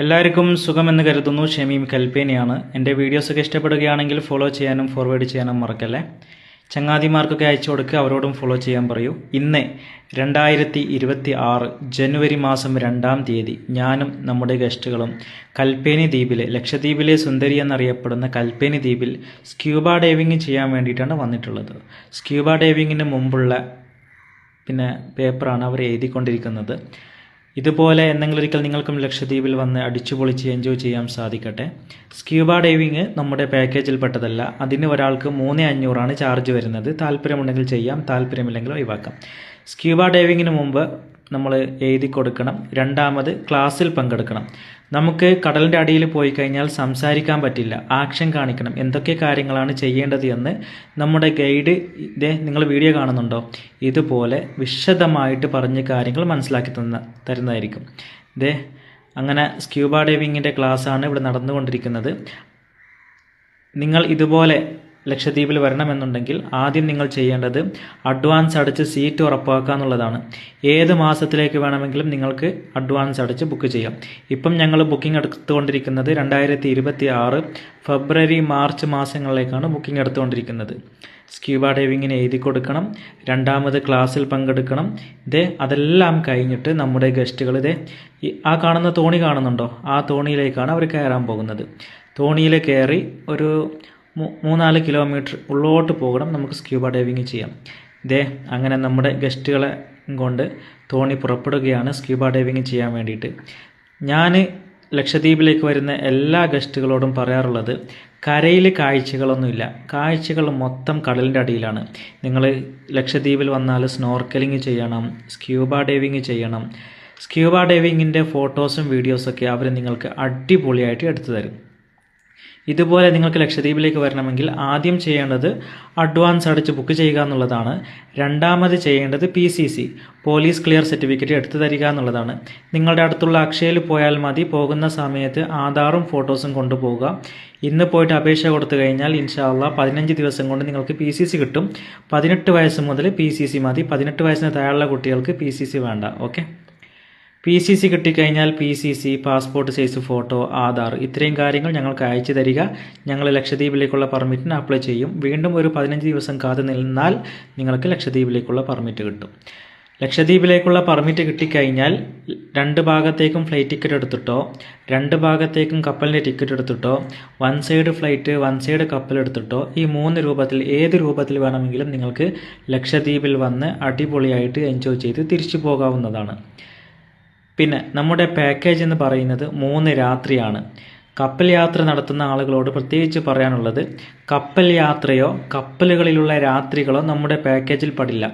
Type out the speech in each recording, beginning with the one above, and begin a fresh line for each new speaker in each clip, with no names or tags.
എല്ലാവർക്കും സുഖമെന്ന് കരുതുന്നു. ഷമീം കൽപ്പേനയാണ് എന്റെ വീഡിയോസൊക്കെ ഇഷ്ടപ്പെടുകയാണെങ്കിൽ ഫോളോ ചെയ്യാനും ഫോർവേഡ് ചെയ്യാനും മറക്കല്ലേ? ചങ്ങാതിമാർക്കൊക്കെ അയച്ചു കൊടുക്കുക അവരോടും ഫോളോ ചെയ്യാൻ പറയൂ. ഇന്ന് രണ്ടായിരത്തി ഇരുപത്തി ആറ് ജനുവരി മാസം രണ്ടാം തീയതി ഞാനും നമ്മുടെ ഗസ്റ്റുകളും കൽപ്പേനി ദ്വീപിലെ ലക്ഷദ്വീപിലെ സുന്ദരി എന്നറിയപ്പെടുന്ന കൽപ്പേനി ദ്വീപിൽ സ്ക്യൂബ ഡൈവിങ് ചെയ്യാൻ വേണ്ടിയിട്ടാണ് വന്നിട്ടുള്ളത്. സ്ക്യൂബ ഡൈവിങ്ങിന് മുമ്പുള്ള പിന്നെ പേപ്പറാണ് അവർ എഴുതിക്കൊണ്ടിരിക്കുന്നത്. ഇതുപോലെ എന്തെങ്കിലൊരിക്കൽ നിങ്ങൾക്കും ലക്ഷദ്വീപിൽ വന്ന് അടിച്ചുപൊളിച്ച് എൻജോയ് ചെയ്യാൻ സാധിക്കട്ടെ. സ്ക്യൂബ ഡൈവിങ് നമ്മുടെ പാക്കേജിൽ പെട്ടതല്ല. അതിന് ഒരാൾക്ക് മൂന്ന് അഞ്ഞൂറാണ് ചാർജ് വരുന്നത്. താല്പര്യമുണ്ടെങ്കിൽ ചെയ്യാം താല്പര്യമില്ലെങ്കിൽ ഒഴിവാക്കാം. സ്ക്യൂബ ഡൈവിങ്ങിന് മുമ്പ് നമ്മൾ എഴുതി കൊടുക്കണം. രണ്ടാമത് ക്ലാസ്സിൽ പങ്കെടുക്കണം. നമുക്ക് കടലിന്റെ അടിയിൽ പോയി കഴിഞ്ഞാൽ സംസാരിക്കാൻ പറ്റില്ല. ആക്ഷൻ കാണിക്കണം. എന്തൊക്കെ കാര്യങ്ങളാണ് ചെയ്യേണ്ടത് എന്ന് നമ്മുടെ ഗൈഡ് ഇതേ നിങ്ങൾ വീഡിയോ കാണുന്നുണ്ടോ? ഇതുപോലെ വിശദമായിട്ട് പറഞ്ഞ് കാര്യങ്ങൾ മനസ്സിലാക്കി തന്ന തരുന്നതായിരിക്കും. ഇതേ അങ്ങനെ സ്ക്യൂബ ഡൈവിങ്ങിന്റെ ക്ലാസ്സാണ് ഇവിടെ നടന്നുകൊണ്ടിരിക്കുന്നത്. നിങ്ങൾ ഇതുപോലെ ലക്ഷദ്വീപിൽ വരണമെന്നുണ്ടെങ്കിൽ ആദ്യം നിങ്ങൾ ചെയ്യേണ്ടത് അഡ്വാൻസ് അടച്ച് സീറ്റ് ഉറപ്പാക്കുക എന്നുള്ളതാണ്. ഏത് മാസത്തിലേക്ക് വേണമെങ്കിലും നിങ്ങൾക്ക് അഡ്വാൻസ് അടച്ച് ബുക്ക് ചെയ്യാം. ഇപ്പം ഞങ്ങൾ ബുക്കിംഗ് എടുത്തുകൊണ്ടിരിക്കുന്നത് രണ്ടായിരത്തി ഇരുപത്തി ആറ് ഫെബ്രുവരി മാർച്ച് മാസങ്ങളിലേക്കാണ് ബുക്കിംഗ് എടുത്തുകൊണ്ടിരിക്കുന്നത്. സ്ക്യൂബ ഡൈവിങ്ങിന് എഴുതി കൊടുക്കണം. രണ്ടാമത് ക്ലാസ്സിൽ പങ്കെടുക്കണം. ഇതേ അതെല്ലാം കഴിഞ്ഞിട്ട് നമ്മുടെ ഗസ്റ്റുകൾ ഇതേ ആ കാണുന്ന തോണി കാണുന്നുണ്ടോ? ആ തോണിയിലേക്കാണ് അവർ കയറാൻ പോകുന്നത്. തോണിയിൽ കയറി ഒരു മൂന്നാൽ കിലോമീറ്റർ ഉള്ളോട്ട് പോകണം. നമുക്ക് സ്ക്യൂബ ഡൈവിങ് ചെയ്യാം. ദേ അങ്ങനെ നമ്മുടെ ഗസ്റ്റുകളെ കൊണ്ട് തോണി പുറപ്പെടുകയാണ് സ്ക്യൂബ ഡൈവിങ് ചെയ്യാൻ വേണ്ടിയിട്ട്. ഞാൻ ലക്ഷദ്വീപിലേക്ക് വരുന്ന എല്ലാ ഗസ്റ്റുകളോടും പറയാറുള്ളത് കരയിൽ കാഴ്ചകളൊന്നുമില്ല. കാഴ്ചകൾ മൊത്തം കടലിന്റെ അടിയിലാണ്. നിങ്ങൾ ലക്ഷദ്വീപിൽ വന്നാൽ സ്നോർക്കലിംഗ് ചെയ്യണം സ്ക്യൂബ ഡൈവിങ് ചെയ്യണം. സ്ക്യൂബ ഡൈവിങ്ങിന്റെ ഫോട്ടോസും വീഡിയോസൊക്കെ അവർ നിങ്ങൾക്ക് അടിപൊളിയായിട്ട് എടുത്തു തരും. ഇതുപോലെ നിങ്ങൾക്ക് ലക്ഷദ്വീപിലേക്ക് വരണമെങ്കിൽ ആദ്യം ചെയ്യേണ്ടത് അഡ്വാൻസ് അടച്ച് ബുക്ക് ചെയ്യുക എന്നുള്ളതാണ്. രണ്ടാമത് ചെയ്യേണ്ടത് P C C police clear certificate എടുത്തു തരിക എന്നുള്ളതാണ്. നിങ്ങളുടെ അടുത്തുള്ള അക്ഷയയിൽ പോയാൽ മതി. പോകുന്ന സമയത്ത് ആധാറും ഫോട്ടോസും കൊണ്ടുപോകുക ഇന്ന് പോയിട്ട് അപേക്ഷ കൊടുത്തു കഴിഞ്ഞാൽ ഇൻഷാല്ല പതിനഞ്ച് ദിവസം കൊണ്ട് നിങ്ങൾക്ക് പി സി സി കിട്ടും. പതിനെട്ട് വയസ്സ് മുതൽ പി സി സി മതി. പതിനെട്ട് വയസ്സിന് താഴെയുള്ള കുട്ടികൾക്ക് പി സി സി വേണ്ട. ഓക്കെ പി സി സി കിട്ടിക്കഴിഞ്ഞാൽ P C C passport size photo Aadhaar ഇത്രയും കാര്യങ്ങൾ ഞങ്ങൾക്ക് അയച്ചു തരിക. ഞങ്ങൾ ലക്ഷദ്വീപിലേക്കുള്ള പെർമിറ്റിന് അപ്ലൈ ചെയ്യും. വീണ്ടും ഒരു പതിനഞ്ച് ദിവസം കാത്തു നിന്നാൽ നിങ്ങൾക്ക് ലക്ഷദ്വീപിലേക്കുള്ള പെർമിറ്റ് കിട്ടും. ലക്ഷദ്വീപിലേക്കുള്ള പെർമിറ്റ് കിട്ടിക്കഴിഞ്ഞാൽ രണ്ട് ഭാഗത്തേക്കും ഫ്ലൈറ്റ് ടിക്കറ്റ് എടുത്തിട്ടോ രണ്ട് ഭാഗത്തേക്കും കപ്പലിന്റെ ticket എടുത്തിട്ടോ one side flight one side കപ്പൽ എടുത്തിട്ടോ ഈ മൂന്ന് രൂപത്തിൽ ഏത് രൂപത്തിൽ വേണമെങ്കിലും നിങ്ങൾക്ക് ലക്ഷദ്വീപിൽ വന്ന് അടിപൊളിയായിട്ട് എൻജോയ് ചെയ്ത് തിരിച്ചു പോകാവുന്നതാണ്. പിന്നെ നമ്മുടെ പാക്കേജ് എന്ന് പറയുന്നത് മൂന്ന് രാത്രിയാണ്. കപ്പൽ യാത്ര നടത്തുന്ന ആളുകളോട് പ്രത്യേകിച്ച് പറയാനുള്ളത് കപ്പൽ യാത്രയോ കപ്പലുകളിലുള്ള രാത്രികളോ നമ്മുടെ പാക്കേജിൽ പെടില്ല.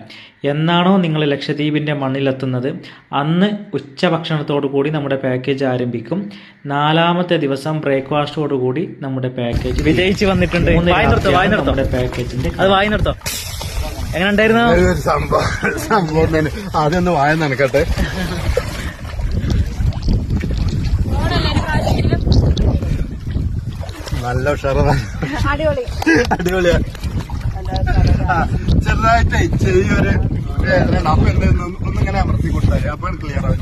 എന്നാണോ നിങ്ങൾ ലക്ഷദ്വീപിന്റെ മണ്ണിലെത്തുന്നത്? അന്ന് ഉച്ചഭക്ഷണത്തോടു കൂടി നമ്മുടെ പാക്കേജ് ആരംഭിക്കും. നാലാമത്തെ ദിവസം ബ്രേക്ക്ഫാസ്റ്റോടു കൂടി നമ്മുടെ പാക്കേജ്
വിജയിച്ച് വന്നിട്ടുണ്ട്.
നമ്മുടെ പാക്കേജിന്റെ
അത് വായി നിർത്തോ. എങ്ങനെ ഉണ്ടായിരുന്നു
ഒരു സംഭവം സംഭവം തന്നെ. ആദ്യം ഒന്ന് വായ നനക്കട്ടെ. നല്ല ഉഷാറാണ്.
അടിപൊളി.
അടിപൊളിയാ. ചെറുതായിട്ട് ചെറിയൊരു വേദന അപ്പൊ എന്ത് ഒന്നിങ്ങനെ അമർത്തി കൊടുത്താൽ അപ്പൊ ക്ലിയർ ആവും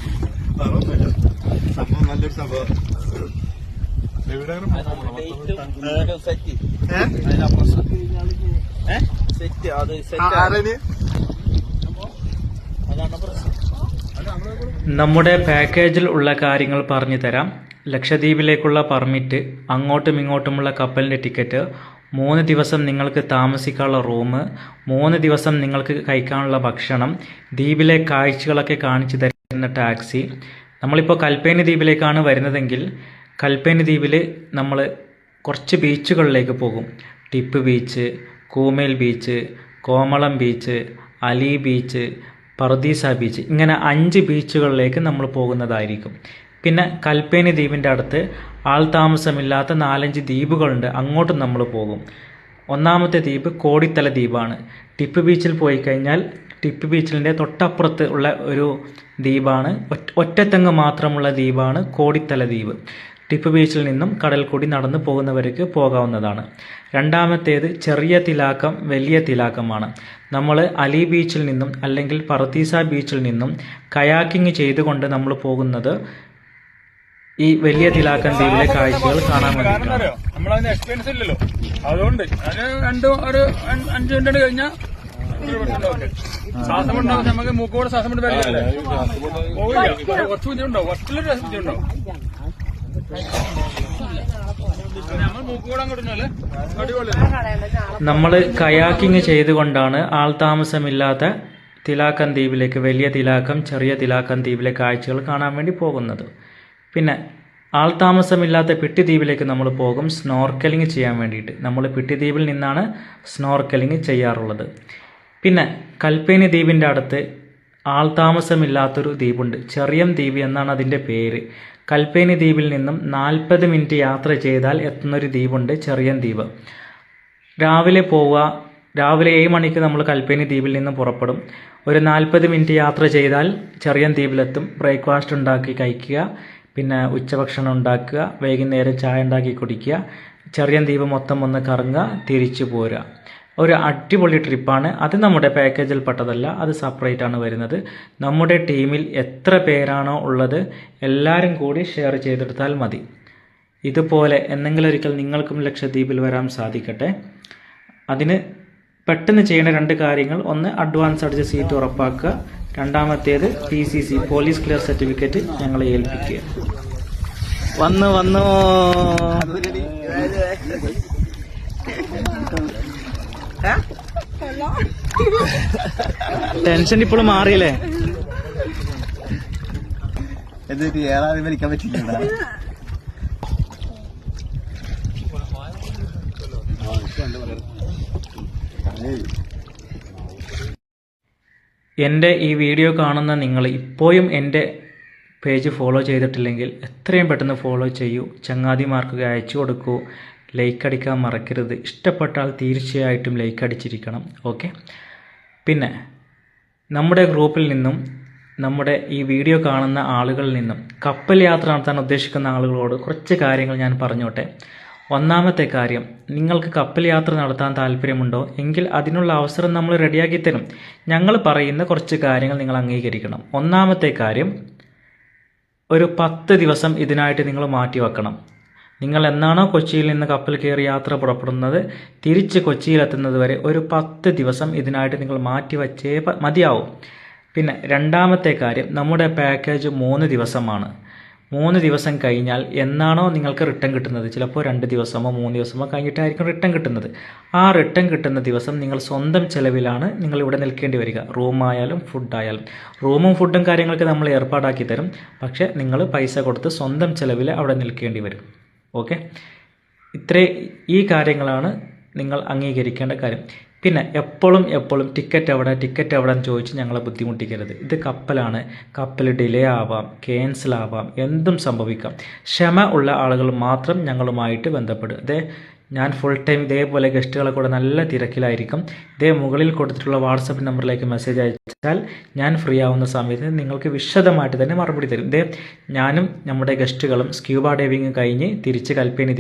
വേറെ ഒന്നുമില്ല. സംഭവം നല്ലൊരു സംഭവം?
നമ്മുടെ പാക്കേജിൽ ഉള്ള കാര്യങ്ങൾ പറഞ്ഞു തരാം. ലക്ഷദ്വീപിലേക്കുള്ള പെർമിറ്റ് അങ്ങോട്ടും ഇങ്ങോട്ടുമുള്ള കപ്പലിന്റെ ടിക്കറ്റ് മൂന്ന് ദിവസം നിങ്ങൾക്ക് താമസിക്കാനുള്ള റൂം മൂന്ന് ദിവസം നിങ്ങൾക്ക് കഴിക്കാനുള്ള ഭക്ഷണം ദ്വീപിലെ കാഴ്ചകളൊക്കെ കാണിച്ചു തരുന്ന ടാക്സി. നമ്മളിപ്പോൾ കൽപ്പേനി ദ്വീപിലേക്കാണ് വരുന്നതെങ്കിൽ കൽപ്പേനി ദ്വീപിൽ നമ്മൾ കുറച്ച് ബീച്ചുകളിലേക്ക് പോകും. Tip beach Koomel beach Komalam beach Ali beach Pardeesa beach ഇങ്ങനെ അഞ്ച് ബീച്ചുകളിലേക്ക് നമ്മൾ പോകുന്നതായിരിക്കും. പിന്നെ കൽപ്പേനി ദ്വീപിന്റെ അടുത്ത് ആൾ താമസമില്ലാത്ത നാലഞ്ച് ദ്വീപുകളുണ്ട്. അങ്ങോട്ടും നമ്മൾ പോകും. ഒന്നാമത്തെ ദ്വീപ് കോടിത്തല ദ്വീപാണ്. ടിപ്പ് ബീച്ചിൽ പോയി കഴിഞ്ഞാൽ ടിപ്പ് ബീച്ചിന്റെ തൊട്ടപ്പുറത്ത് ഉള്ള ഒരു ദ്വീപാണ്. ഒറ്റ- ഒറ്റത്തെങ്ങ് മാത്രമുള്ള ദ്വീപാണ് കോടിത്തല ദ്വീപ്. ടിപ്പ് ബീച്ചിൽ നിന്നും കടൽ കൂടി നടന്നു പോകുന്നവർക്ക് പോകാവുന്നതാണ്. രണ്ടാമത്തേത് ചെറിയ തിലാക്കം വലിയ തിലാക്കമാണ്. നമ്മൾ അലി ബീച്ചിൽ നിന്നും അല്ലെങ്കിൽ പറത്തീസ ബീച്ചിൽ നിന്നും കയാക്കിങ് ചെയ്തുകൊണ്ട് നമ്മൾ പോകുന്നത് ഈ വലിയ തിലാക്കൻ ദ്വീപിലെ കാഴ്ചകൾ കാണാൻ വേണ്ടിയിട്ടാണ്
നമ്മളതിന് എക്സ്പീരിയൻസ് ഇല്ലല്ലോ. അതുകൊണ്ട് അതിന് രണ്ട് ഒരു അഞ്ചു മിനിറ്റ് കഴിഞ്ഞാൽ ശ്വാസം ഉണ്ടാവും നമുക്ക് മൂക്കോട് ശ്വാസം കൊണ്ട് വരില്ലേ കുറച്ച് ബുദ്ധിമുണ്ടാവും കുറച്ചിലൊരു ബുദ്ധിമുണ്ടാവും നമ്മൾ
കയാക്കിങ് ചെയ്തുകൊണ്ടാണ് ആൾതാമസമില്ലാത്ത തിലാക്കൻ ദ്വീപിലേക്ക് വലിയ തിലാക്കം ചെറിയ തിലാക്കൻ ദ്വീപിലെ കാഴ്ചകൾ കാണാൻ വേണ്ടി പോകുന്നത്. പിന്നെ ആൾതാമസമില്ലാത്ത പിട്ടിദ്വീപിലേക്ക് നമ്മൾ പോകും സ്നോർക്കലിംഗ് ചെയ്യാൻ വേണ്ടിയിട്ട്. നമ്മൾ പിട്ടിദ്വീപിൽ നിന്നാണ് സ്നോർക്കലിംഗ് ചെയ്യാറുള്ളത്. പിന്നെ കൽപ്പേനി ദ്വീപിന്റെ അടുത്ത് ആൾതാമസമില്ലാത്തൊരു ദ്വീപുണ്ട്. ചെറിയം ദ്വീപ് എന്നാണ് അതിന്റെ പേര്. കൽപ്പേനി ദ്വീപിൽ നിന്നും നാൽപ്പത് മിനിറ്റ് യാത്ര ചെയ്താൽ എത്തുന്നൊരു ദ്വീപുണ്ട് ചെറിയം ദ്വീപ്. രാവിലെ പോവുക രാവിലെ ഏഴ് മണിക്ക് നമ്മൾ കൽപ്പേനി ദ്വീപിൽ നിന്ന് പുറപ്പെടും. ഒരു നാൽപ്പത് മിനിറ്റ് യാത്ര ചെയ്താൽ ചെറിയ ദ്വീപിലെത്തും. ബ്രേക്ക്ഫാസ്റ്റ് ഉണ്ടാക്കി കഴിക്കുക. പിന്നെ ഉച്ചഭക്ഷണം ഉണ്ടാക്കുക വൈകുന്നേരം ചായ ഉണ്ടാക്കി കുടിക്കുക ചെറിയ ദ്വീപ് മൊത്തം ഒന്ന് കറങ്ങുക തിരിച്ചു പോരുക. ഒരു അടിപൊളി ട്രിപ്പാണ്. അത് നമ്മുടെ പാക്കേജിൽ പെട്ടതല്ല അത് സെപ്പറേറ്റ് ആണ് വരുന്നത്. നമ്മുടെ ടീമിൽ എത്ര പേരാണോ ഉള്ളത് എല്ലാവരും കൂടി ഷെയർ ചെയ്തെടുത്താൽ മതി. ഇതുപോലെ എന്തെങ്കിലും ഒരിക്കൽ നിങ്ങൾക്കും ലക്ഷദ്വീപിൽ വരാൻ സാധിക്കട്ടെ. അതിന് പെട്ടെന്ന് ചെയ്യേണ്ട രണ്ട് കാര്യങ്ങൾ. ഒന്ന് അഡ്വാൻസ് അടിച്ച സീറ്റ് ഉറപ്പാക്കുക. രണ്ടാമത്തേത് P C C police clear certificate ഞങ്ങളെ ഏൽപ്പിക്കുക. വന്നു വന്നു. ടെൻഷൻ ഇപ്പോഴും മാറിയില്ലേ?
എന്നിട്ട് ഏറാതെ വലിക്കാൻ പറ്റില്ല
എന്റെ ഈ വീഡിയോ കാണുന്ന നിങ്ങൾ ഇപ്പോഴും എന്റെ പേജ് ഫോളോ ചെയ്തിട്ടില്ലെങ്കിൽ എത്രയും പെട്ടെന്ന് ഫോളോ ചെയ്യൂ. ചങ്ങാതിമാർക്ക് അയച്ചു കൊടുക്കൂ. ലൈക്ക് അടിക്കാൻ മറക്കരുത്. ഇഷ്ടപ്പെട്ടാൽ തീർച്ചയായിട്ടും ലൈക്ക് അടിച്ചിരിക്കണം. ഓക്കെ? പിന്നെ നമ്മുടെ ഗ്രൂപ്പിൽ നിന്നും നമ്മുടെ ഈ വീഡിയോ കാണുന്ന ആളുകളിൽ നിന്നും കപ്പൽ യാത്ര നടത്താൻ ഉദ്ദേശിക്കുന്ന ആളുകളോട് കുറച്ച് കാര്യങ്ങൾ ഞാൻ പറഞ്ഞോട്ടെ. ഒന്നാമത്തെ കാര്യം നിങ്ങൾക്ക് കപ്പൽ യാത്ര നടത്താൻ താല്പര്യമുണ്ടോ എങ്കിൽ അതിനുള്ള അവസരം നമ്മൾ റെഡിയാക്കി തരും. ഞങ്ങൾ പറയുന്ന കുറച്ച് കാര്യങ്ങൾ നിങ്ങൾ അംഗീകരിക്കണം. ഒന്നാമത്തെ കാര്യം ഒരു പത്ത് ദിവസം ഇതിനായിട്ട് നിങ്ങൾ മാറ്റി വെക്കണം. നിങ്ങൾ എന്നാണോ കൊച്ചിയിൽ നിന്ന് കപ്പൽ കയറി യാത്ര പുറപ്പെടുന്നത് തിരിച്ച് കൊച്ചിയിലെത്തുന്നത് വരെ ഒരു പത്ത് ദിവസം ഇതിനായിട്ട് നിങ്ങൾ മാറ്റി വച്ചേ മതിയാവും. പിന്നെ രണ്ടാമത്തെ കാര്യം നമ്മുടെ പാക്കേജ് മൂന്ന് ദിവസമാണ്. മൂന്ന് ദിവസം കഴിഞ്ഞാൽ എന്നാണോ നിങ്ങൾക്ക് റിട്ടേൺ കിട്ടുന്നത്? ചിലപ്പോൾ രണ്ട് ദിവസമോ മൂന്ന് ദിവസമോ കഴിഞ്ഞിട്ടായിരിക്കും റിട്ടേൺ കിട്ടുന്നത്. ആ റിട്ടേൺ കിട്ടുന്ന ദിവസം നിങ്ങൾ സ്വന്തം ചിലവിലാണ് നിങ്ങൾ ഇവിടെ നിൽക്കേണ്ടി വരിക. റൂമായാലും ഫുഡായാലും റൂമും ഫുഡും കാര്യങ്ങളൊക്കെ നമ്മൾ ഏർപ്പാടാക്കി തരും. പക്ഷേ നിങ്ങൾ പൈസ കൊടുത്ത് സ്വന്തം ചിലവിൽ അവിടെ നിൽക്കേണ്ടി വരും. ഓക്കെ? ഇത്രേ ഈ കാര്യങ്ങളാണ് നിങ്ങൾ അംഗീകരിക്കേണ്ട കാര്യം. പിന്നെ എപ്പോഴും എപ്പോഴും ടിക്കറ്റ് എവിടെ ടിക്കറ്റ് എവിടെ എന്ന് ചോദിച്ച് ഞങ്ങളെ ബുദ്ധിമുട്ടിക്കരുത്. ഇത് കപ്പലാണ്. കപ്പൽ ഡിലേ ആവാം ക്യാൻസൽ ആവാം എന്തും സംഭവിക്കാം. ക്ഷമ ഉള്ള ആളുകൾ മാത്രം ഞങ്ങളുമായിട്ട് ബന്ധപ്പെടും. അതെ ഞാൻ ഫുൾ ടൈം ഇതേപോലെ ഗസ്റ്റുകളെ കൂടെ നല്ല തിരക്കിലായിരിക്കും. ഇതേ മുകളിൽ കൊടുത്തിട്ടുള്ള വാട്സപ്പ് നമ്പറിലേക്ക് മെസ്സേജ് അയച്ചാൽ ഞാൻ ഫ്രീ ആവുന്ന സമയത്ത് നിങ്ങൾക്ക് വിശദമായിട്ട് തന്നെ മറുപടി തരും. ഇതേ ഞാനും നമ്മുടെ ഗസ്റ്റുകളും സ്ക്യൂബ ഡൈവിങ് കഴിഞ്ഞ് തിരിച്ച് കൽപ്പേനി